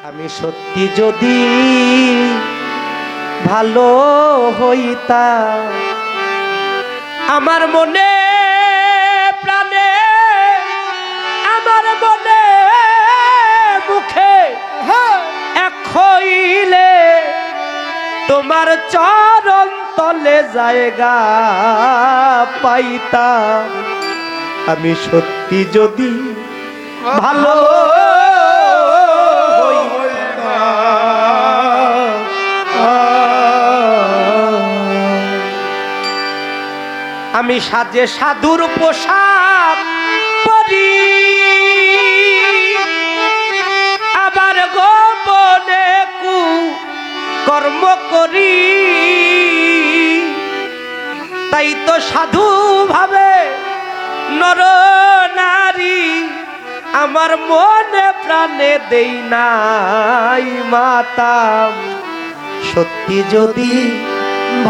আমি সত্যি যদি ভালো হইতা আমার মনে, প্রাণে, আমার মনে, মুখে এক হইলে তোমার চরণ তলে জায়গা পাইতা আমি সত্যি যদি ভালো আমি সাজে সাধুর পোশাক পরি। আবার গোপনে কু কর্ম করি। তাই তো সাধু ভাবে নর নারী আমার মনে প্রাণে দেই নাই মাতাম সত্যি যদি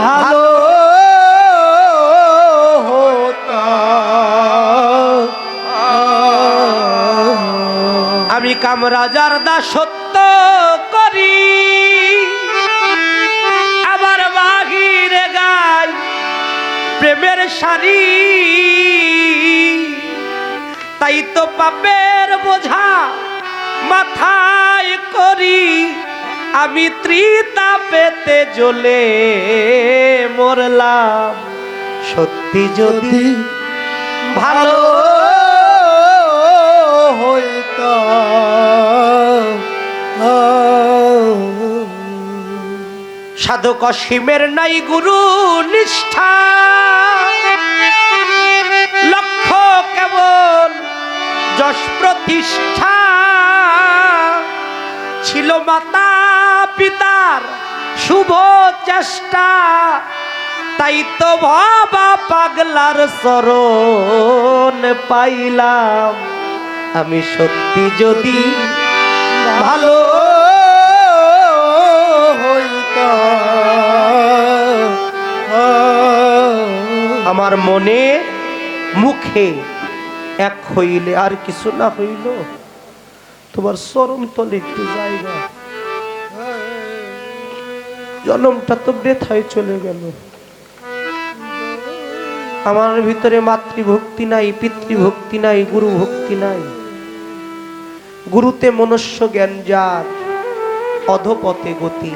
ভালো আমি কামরাজার দাসত্ব করি। আবার বাহিরে গাই প্রেমের শাড়ি তাই তো পাপের বোঝা মাথায় করি। আমি ত্রিতা পেতে জ্বলে মরলাম। সত্যি যদি ভালো হইত। সাধক অসীমের নাই গুরু নিষ্ঠা। লক্ষ্য কেবল যশ প্রতিষ্ঠা। ছিল মাতা পিতার শুভ চেষ্টা। তাই তো বাবা পাগলার চরণ পাইলাম। আমি সত্যি যদি ভালো আমার মনে মুখে এক হইলে আর কিছু না হইল। তোমার চরম তলে একটু জায়গা। জন্মটা তো বৃথায় চলে গেল। আমার ভিতরে মাতৃভক্তি নাই, পিতৃভক্তি নাই গুরু ভক্তি নাই। গুরুতে মনুষ্য জ্ঞান যার, অধপথে গতি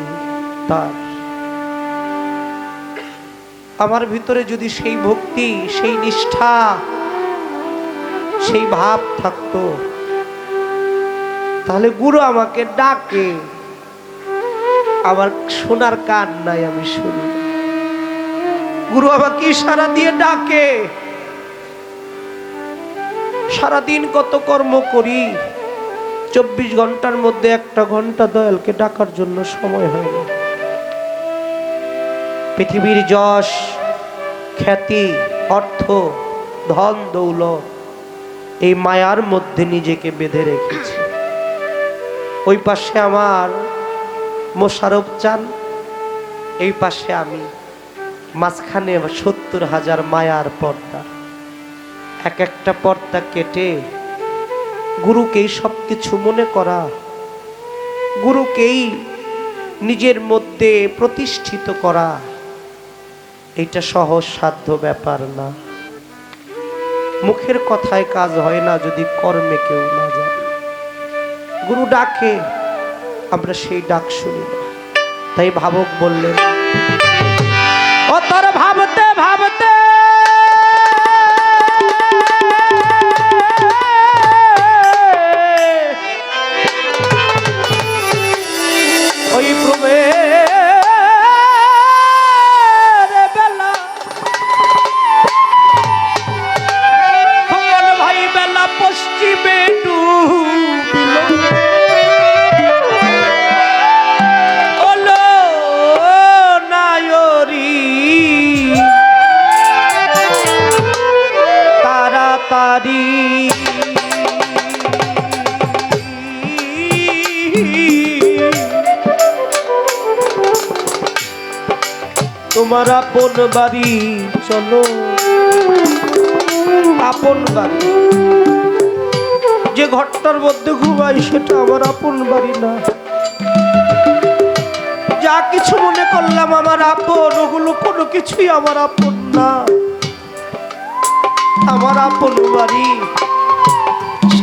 তার। আমার ভিতরে যদি সেই ভক্তি, সেই নিষ্ঠা, সেই ভাব থাকতো, তাহলে গুরু আমাকে ডাকে। আমার শোনার কান নাই আমি শুনি। গুরু আমাকে ইশারা দিয়ে ডাকে? সারাদিন কত কর্ম করি। চব্বিশ ঘণ্টার মধ্যে একটা ঘণ্টা দয়ালকে ডাকার জন্য সময় হয় না। পৃথিবীর যশ, খ্যাতি, অর্থ, ধন, দৌলত এই মায়ার মধ্যে নিজেকে বেঁধে রেখেছি। ওই পাশে আমার মোশারফ চান, এই পাশে আমি। মাঝখানে সত্তর হাজার মায়ার পর্দা। এক একটা পর্দা কেটে গুরুকেই সব কিছু মনে করা, গুরুকেই নিজের মধ্যে প্রতিষ্ঠিত করা এটা সহজ সাধ্য ব্যাপার না। মুখের কথায় কাজ হয় না যদি কর্মে কেউ না যায় গুরু ডাকে, আমরা সেই ডাক শুনি না। তাই ভাবক বললেন ও তোর ভাবতে ভাবতে আপন বাড়ি, চলো। আপন বাড়ি। যে ঘরটার মধ্যে ঘুমাই, সেটা আমার আপন বাড়ি না। যা কিছু মনে করলাম আমার আপন, ওগুলো কোনো কিছুই আমার আপন না। আমার আপন বাড়ি।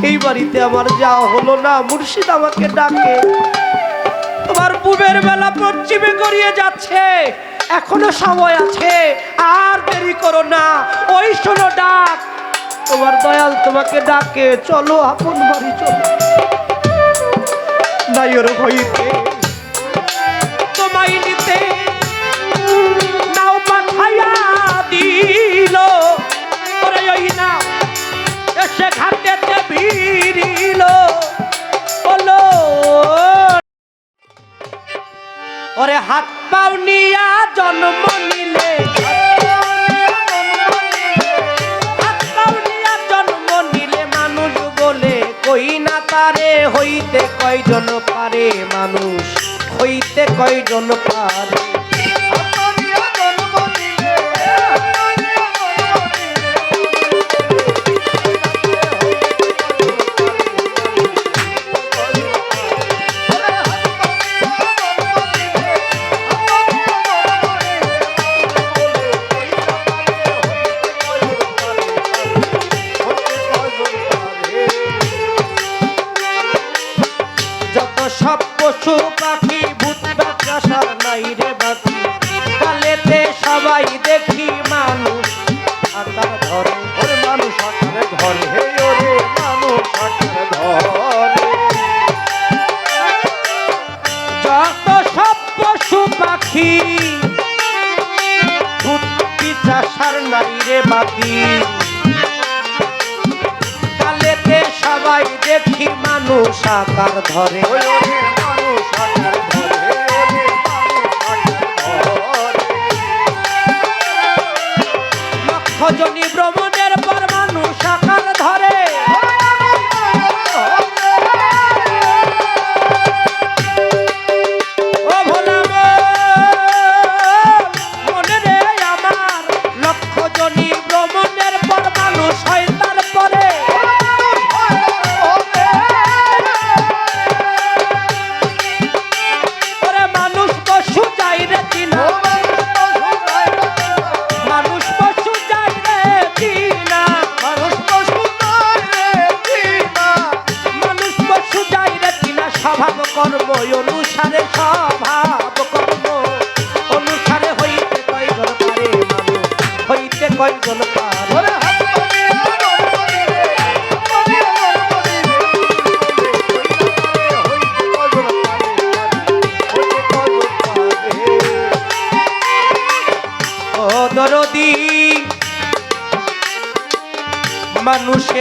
সেই বাড়িতে আমার যাওয়া হলো না, মুর্শিদ আমাকে ডাকে। তোমার পুবের বেলা পশ্চিমে গড়িয়ে যাচ্ছে। এখনও সময় আছে, আর দেরি করো না। ওই শোনো ডাক, তোমার দয়াল তোমাকে ডাকে, চলো আপন বাড়ি চলো। নাইয়ের হইতে তোমায় নিতে নাও পাঠাইয়া দিল। ওরে ওই না, এসে ঘাটেতে ভিড়িল। ওরে হাত পাও নিয়া জন্ম নিলে। হাত জন্ম নিলে মানুষ বলে, কই না তারে, হইতে কয়জন পারে মানুষ? হইতে কয়জন পারে? সব পশু পাখি, ভূত বাচ্চাসার নাই রে বাকি। কালেতে সবাই দেখি মানুষ আকার ধরে ওরে মানুষ আকারে ঘরে, হে ওরে মানুষ আকারে ঘরে। যত সব পশু পাখি, ভূত পিচাসার নাই রে বাকি। সবাই দেখি মানুষ আকার ধরে। লক্ষ জনী মানুষ আকারে ঘরে হে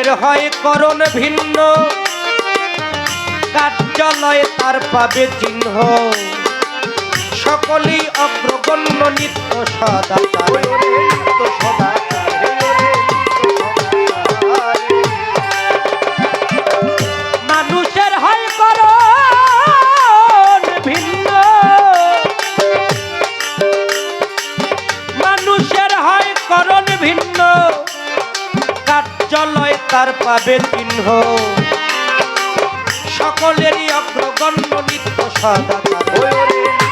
মানুষের হয় করণ ভিন্ন। কার্যালয়ে তার পাবে চিহ্ন। সকলেই অগ্রগণ্য নিত্য ওই নিত্য ভিন্ন। তার পাবে চিহ্ন। সকলেরই অগ্রগণ্য নিত্য সদাচার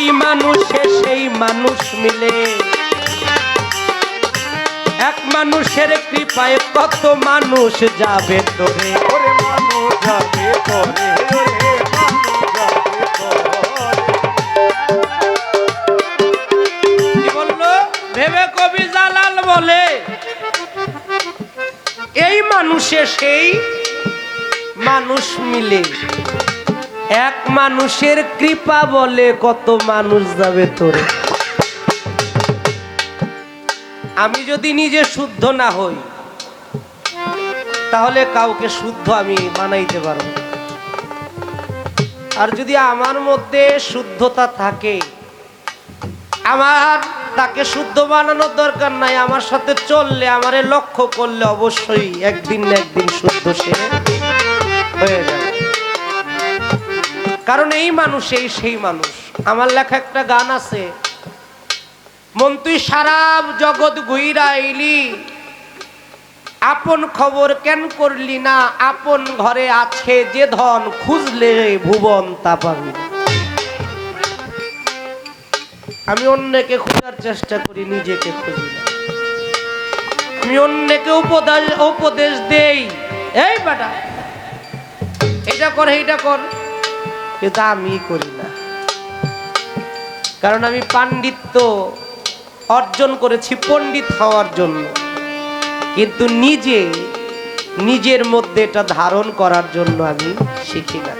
এই মানুষে সেই মানুষ মিলে। এক মানুষের কৃপায় কত মানুষ যাবে তোরে। ওরে মানুষ যাবে ভেবে কবি জালাল বলে এই মানুষে সেই মানুষ মিলে। এক মানুষের কৃপা বলে কত মানুষ যাবে তোরে আমি যদি নিজে শুদ্ধ না হই, তাহলে কাউকে শুদ্ধ আমি বানাইতে পারব। আর যদি আমার মধ্যে শুদ্ধতা থাকে, আমার তাকে শুদ্ধ বানানোর দরকার নাই, আমার সাথে চললে, আমারে লক্ষ্য করলে অবশ্যই একদিন না একদিন শুদ্ধ সে হয়ে যাবে কারণ এই মানুষ এই সেই মানুষ। আমার লেখা একটা গান আছে মন তুই সারা জগৎ গুইরা এলি, আপন খবর কেন করলি না? আপন ঘরে আছে যে ধন, খুঁজলে ভুবন তা পাবি আমি অন্যকে খোঁজার চেষ্টা করি, নিজেকে খুঁজি আমি অন্যকে উপদেশ উপদেশ দেই। এই বেটা এটা কর, এইটা কর। কিন্তু আমি করি না। কারণ আমি পাণ্ডিত্য অর্জন করেছি, পণ্ডিত হওয়ার জন্য। কিন্তু নিজে, নিজের মধ্যে এটা ধারণ করার জন্য আমি শিখি না।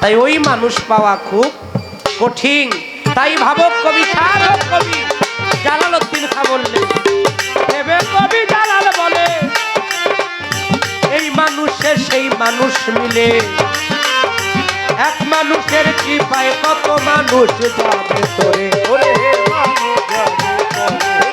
তাই ওই মানুষ পাওয়া খুব কঠিন। তাই ভাবক কবি সাধক কবি, জালালউদ্দিন খা বললেন কবি জালাল বলে, এই মানুষের সেই মানুষ মিলে এক মানুষের কৃপায় কত মানুষ যাবে তোরে? ওরে মানুষ যাবে পরে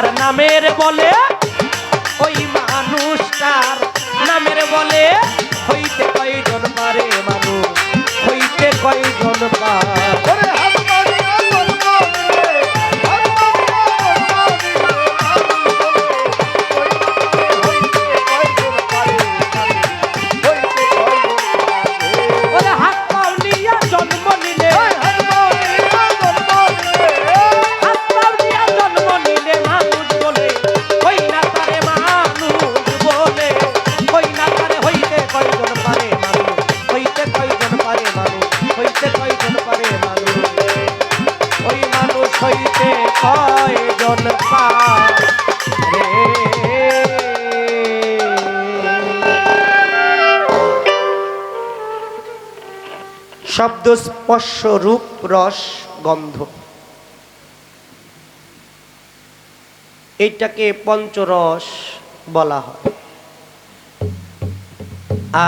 মানুষটার নামের বলে ওই মানুষটার নামের বলে হইতে কয়জন পারে মানুষ? হইতে কয়জন পারে? শব্দ স্পর্শ রূপ রস গন্ধ। এইটাকে পঞ্চরস বলা হয়।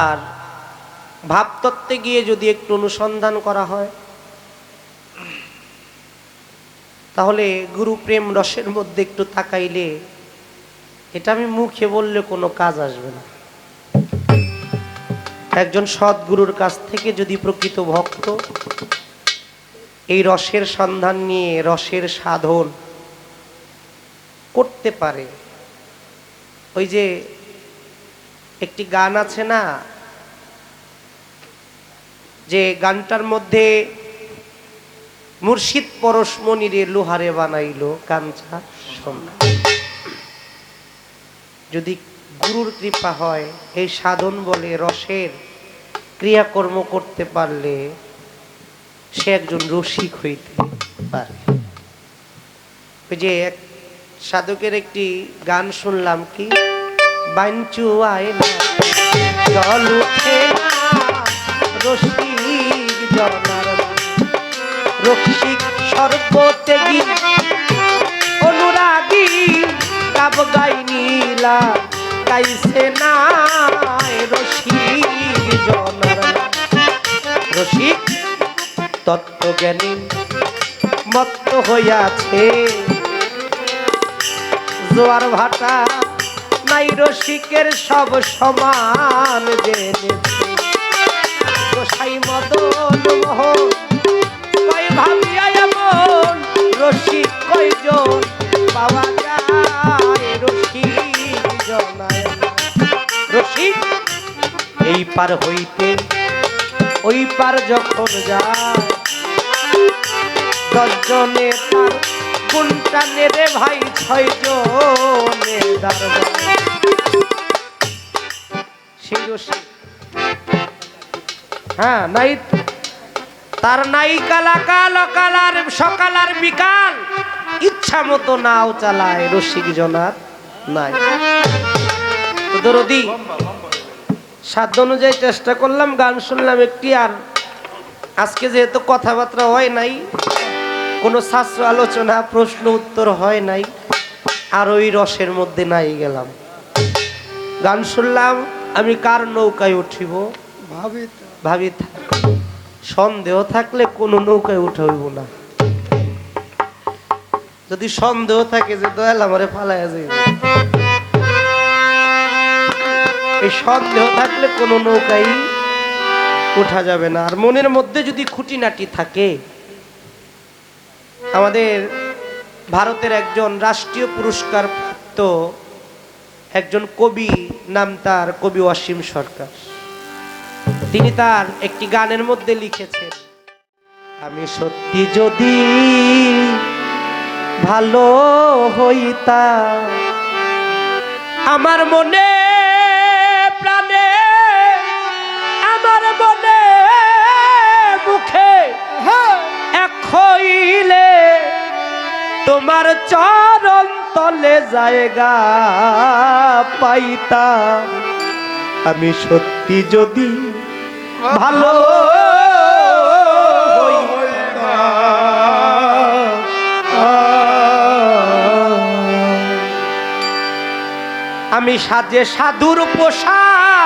আর ভাবতত্ত্বে গিয়ে যদি একটু অনুসন্ধান করা হয়, তাহলে গুরু প্রেম রসের মধ্যে একটু তাকাইলে এটা আমি মুখে বললে কোনো কাজ আসবে না। একজন সৎগুরুর কাছ থেকে যদি প্রকৃত ভক্ত, এই রসের সন্ধান নিয়ে রসের সাধন করতে পারে। ওই যে একটি গান আছে না, যে গানটার মধ্যে মুর্শিদ পরশমণিরে লোহারে বানাইলো কাঞ্চা সোনা। যদি গুরুর কৃপা হয় এই সাধন বলে রসের ক্রিয়াকর্ম করতে পারলে সে একজন রসিক হইতে পারে। ওই যে এক সাধকের একটি গান শুনলাম কি? বাঞ্চু আয় অনুরাগী কাব গাই নীলা গাইছে না রসিক রসিক, তত্ত্বজ্ঞানী, মত্ত হইয়াছে। জোয়ার ভাটা নাই রসিকের সব সমান জেনেছে গোসাই মদন মোহন, কয় ভাবিয়া এমন রসিক কয়জন? পার হইতে, ওই পার যখন যায় তার কোনটা নেবে ভাই হ্যাঁ নাই তার নাই কালা, কাল কালার, সকাল আর বিকাল। ইচ্ছা মতো নাও চালায় রসিক জনার নাই। দরদি। সাধ্য অনুযায়ী চেষ্টা করলাম গান শুনলাম একটি আর। আজকে যেহেতু কথাবার্তা হয় নাই কোনো শাস্ত্র আলোচনা প্রশ্ন উত্তর হয় নাই আর ওই রসের মধ্যে নাই গেলাম। গান শুনলাম আমি কার নৌকায় উঠিব? ভাবি। সন্দেহ থাকলে কোনো নৌকায় উঠা হইব না। যদি সন্দেহ থাকে যে দয়াল আমারে ফালাইয়া যাইব। এই সন্দেহ থাকলে কোনো নৌকায় উঠা যাবে না। আর মনের মধ্যে যদি খুঁটিনাটি থাকে, আমাদের ভারতের একজন রাষ্ট্রীয় পুরস্কার প্রাপ্ত একজন কবি নাম তার কবি অসীম সরকার। তিনি তার একটি গানের মধ্যে লিখেছেন, আমি সত্যি যদি ভালো হইতা আমার মনে তোমার চরণ তলে জায়গা পাইতা আমি সত্যি যদি ভালো আমি সাজে সাধুর পোশাক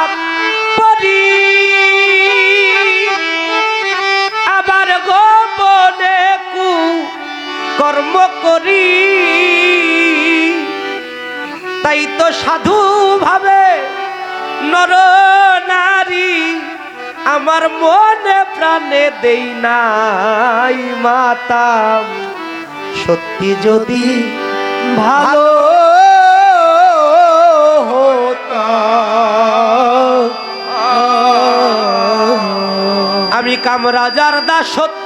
কর্ম করি। তাই তো সাধু ভাবে নর নারী আমার মনে প্রাণে দেই নাই মাতাম সত্যি যদি ভালো আমি কামরাজার দাসত্ব করি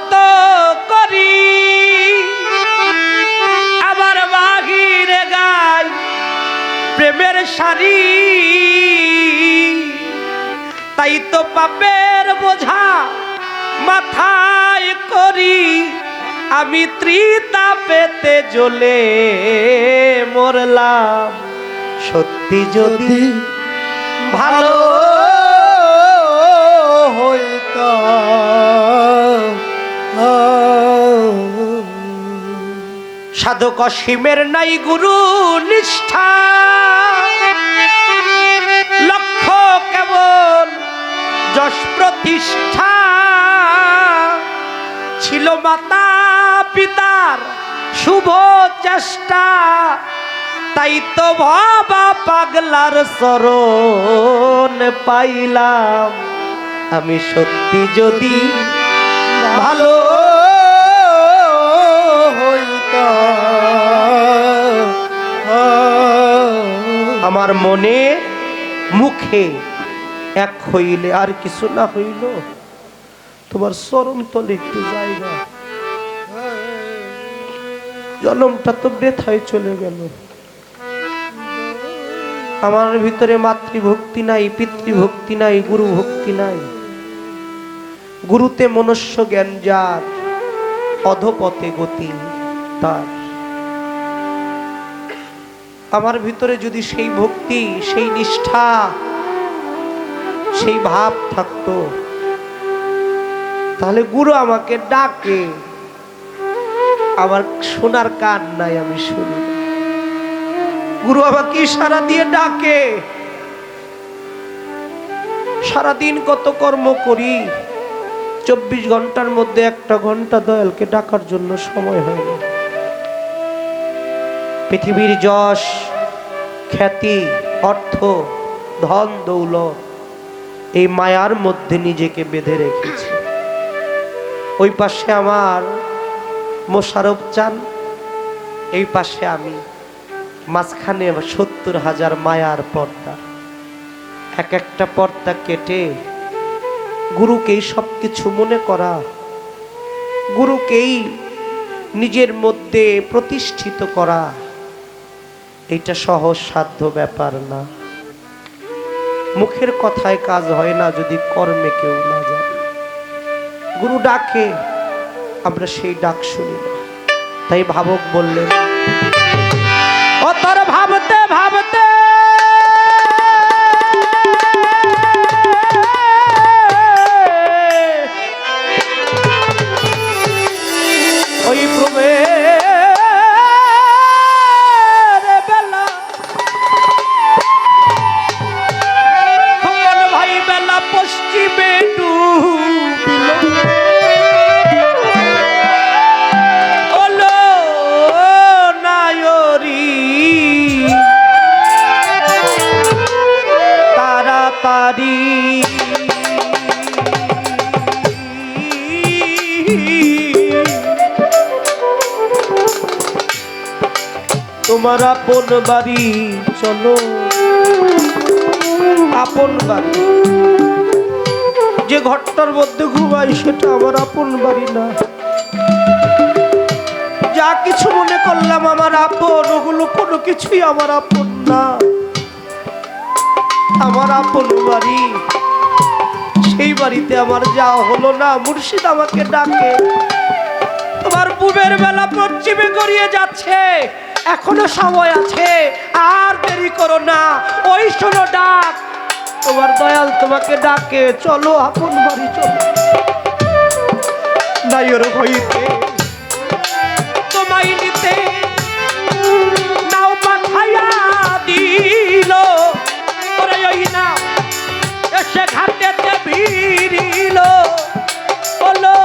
প্রেমের শাড়ি। তাই তো পাপের বোঝা মাথায় করি। আমি ত্রিতা পেতে জ্বলে মরলাম। সত্যি যদি ভালো সাধক অসীমের নাই গুরু নিষ্ঠা। লক্ষ্য কেবল যশ প্রতিষ্ঠা। ছিল মাতা পিতার শুভ চেষ্টা। তাই তো বাবা পাগলার শরণ পাইলাম। আমি সত্যি যদি ভালো আমার মনে মুখে এক হইলে আর কিছু না হইল। তোমার চরণ তলে একটু জায়গা জনমটা তো বেথায় চলে গেল। আমার ভিতরে মাতৃভক্তি নাই, পিতৃভক্তি নাই গুরু ভক্তি নাই। গুরুতে মনুষ্য জ্ঞান যার, অধপথে গতি তার। আমার ভিতরে যদি সেই ভক্তি, সেই নিষ্ঠা, সেই ভাব থাকতো, তাহলে গুরু আমাকে ডাকে। আমার শোনার কান নাই আমি শুনি। গুরু আমাকে ইশারা দিয়ে ডাকে। সারাদিন কত কর্ম করি, চব্বিশ ঘণ্টার মধ্যে একটা ঘণ্টা দয়ালকে ডাকার জন্য সময় হয় না। পৃথিবীর যশ, খ্যাতি, অর্থ, ধন, দৌলত এই মায়ার মধ্যে নিজেকে বেঁধে রেখেছি। ওই পাশে আমার মোশারফ চান, এই পাশে আমি মাঝখানে সত্তর হাজার মায়ার পর্দা। এক একটা পর্দা কেটে গুরুকেই সব কিছু মনে করা, গুরুকেই নিজের মধ্যে প্রতিষ্ঠিত করা এটা সহজ সাধ্য ব্যাপার না। মুখের কথায় কাজ হয় না যদি কর্মে কেউ না যায়। গুরু ডাকে, আমরা সেই ডাক শুনি না। তাই ভাবক বললেন, ও ভাবতে ভাবতে তোমার আপন বাড়ি, চলো। আপন বাড়ি। যে ঘরটার মধ্যে ঘুমাই সেটা আমার আপন বাড়ি না। যা কিছু মনে করলাম আমার আপন, ওগুলো কোনো কিছুই আমার আপন না। আমার আপন বাড়ি। সেই বাড়িতে আমার যাওয়া হলো না। মুর্শিদ আমাকে ডাকে। তোমার বুবের বেলা পশ্চিমে গড়িয়ে যাচ্ছে। এখনও সময় আছে, আর দেরি করো না। ওই শোনো ডাক, তোমার দয়াল তোমাকে ডাকে, চলো আপন বাড়ি চলো। নাইর হইতে তোমায় নিতে নাও পাঠাইয়া দিল। ওরে ওই না, এসে ঘাটেতে ভিড়িল। বলো